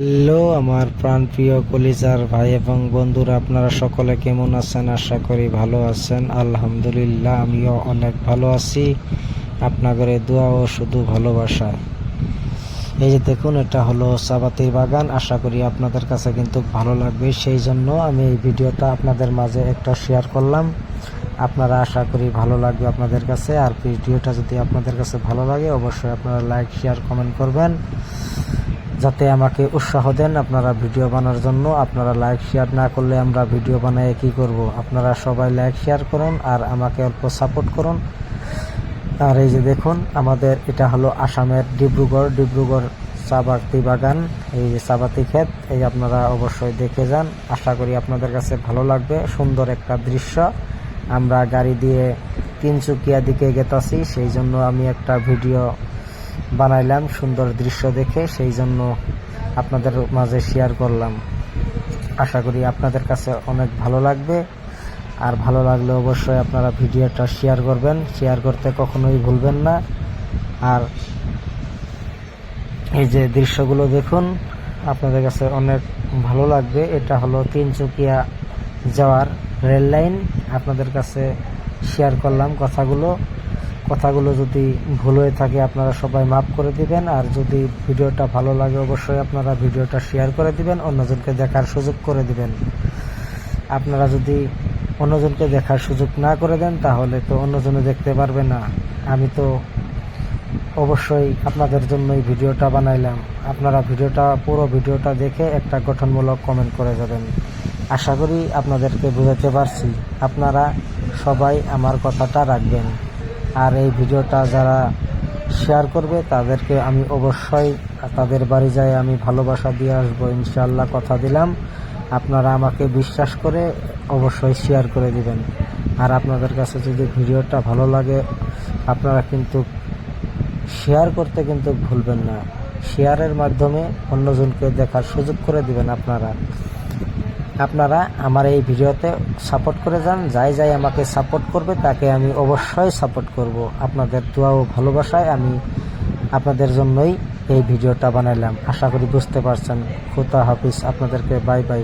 Hello, আমার প্রাণপ্রিয় কলিজার ভাই এবং বন্ধুরা, আপনারা সকলে কেমন আছেন? আশা করি ভালো আছেন। আলহামদুলিল্লাহ, আমিও অনেক ভালো আছি। আপনাদের দোয়া ও শুধু ভালোবাসা। এই যে দেখুন, এটা হলো চাবাতির বাগান। আশা করি আপনাদের কাছে কিন্তু ভালো লাগবে। সেই জন্য আমি এই ভিডিওটা আপনাদের মাঝে একটা শেয়ার করলাম। আপনারা আশা করি ভালো লাগবে আপনাদের কাছে। আর ভিডিওটা যদি আপনাদের কাছে ভালো লাগে, অবশ্যই আপনারা লাইক শেয়ার কমেন্ট করবেন। যাতে আমাকে উৎসাহ দেন আপনারা ভিডিও বানানোর জন্য। আপনারা লাইক শেয়ার না করলে আমরা ভিডিও বানায় কি করব? আপনারা সবাই লাইক শেয়ার করুন আর আমাকে অল্প সাপোর্ট করুন। আর এই যে দেখুন, আমাদের এটা হলো আসামের ডিব্রুগড় ডিব্রুগড় চাবাতি বাগান। এই যে চাবাতি ক্ষেত, এই আপনারা অবশ্যই দেখে যান। আশা করি আপনাদের কাছে ভালো লাগবে। সুন্দর একটা দৃশ্য। আমরা গাড়ি দিয়ে তিনচুকিয়া দিকে গেতাছি, সেই জন্য আমি একটা ভিডিও বানাইলাম সুন্দর দৃশ্য দেখে, সেই জন্য আপনাদের মাঝে শেয়ার করলাম। আশা করি আপনাদের কাছে অনেক ভালো লাগবে। আর ভালো লাগলে অবশ্যই আপনারা ভিডিওটা শেয়ার করবেন। শেয়ার করতে কখনোই ভুলবেন না। আর এই যে দৃশ্যগুলো দেখুন, আপনাদের কাছে অনেক ভালো লাগবে। এটা হলো তিনচুকিয়া যাওয়ার রেল লাইন। আপনাদের কাছে শেয়ার করলাম কথাগুলো। কথাগুলো যদি ভুল হয়ে থাকে, আপনারা সবাই মাফ করে দিবেন। আর যদি ভিডিওটা ভালো লাগে, অবশ্যই আপনারা ভিডিওটা শেয়ার করে দিবেন, অন্যজনকে দেখার সুযোগ করে দিবেন। আপনারা যদি অন্যজনকে দেখার সুযোগ না করে দেন, তাহলে তো অন্যজনে দেখতে পারবে না। আমি তো অবশ্যই আপনাদের জন্যই ভিডিওটা বানাইলাম। আপনারা ভিডিওটা, পুরো ভিডিওটা দেখে একটা গঠনমূলক কমেন্ট করে যাবেন। আশা করি আপনাদেরকে বোঝাতে পারছি। আপনারা সবাই আমার কথাটা রাখবেন। আর এই ভিডিওটা যারা শেয়ার করবে, তাদেরকে আমি অবশ্যই, তাদের বাড়ি যায় আমি ভালোবাসা দিয়ে আসব ইনশাল্লাহ কথা দিলাম। আপনারা আমাকে বিশ্বাস করে অবশ্যই শেয়ার করে দিবেন। আর আপনাদের কাছে যদি ভিডিওটা ভালো লাগে, আপনারা কিন্তু শেয়ার করতে কিন্তু ভুলবেন না। শেয়ারের মাধ্যমে অন্যজনকে দেখার সুযোগ করে দিবেন আপনারা। আপনারা আমার এই ভিডিওতে সাপোর্ট করে যান। যাই যাই আমাকে সাপোর্ট করবে, তাকে আমি অবশ্যই সাপোর্ট করব। আপনাদের দোয়া ও ভালোবাসায় আমি আপনাদের জন্যই এই ভিডিওটা বানাইলাম। আশা করি বুঝতে পারছেন। খুতা হাফিজ। আপনাদেরকে বাই বাই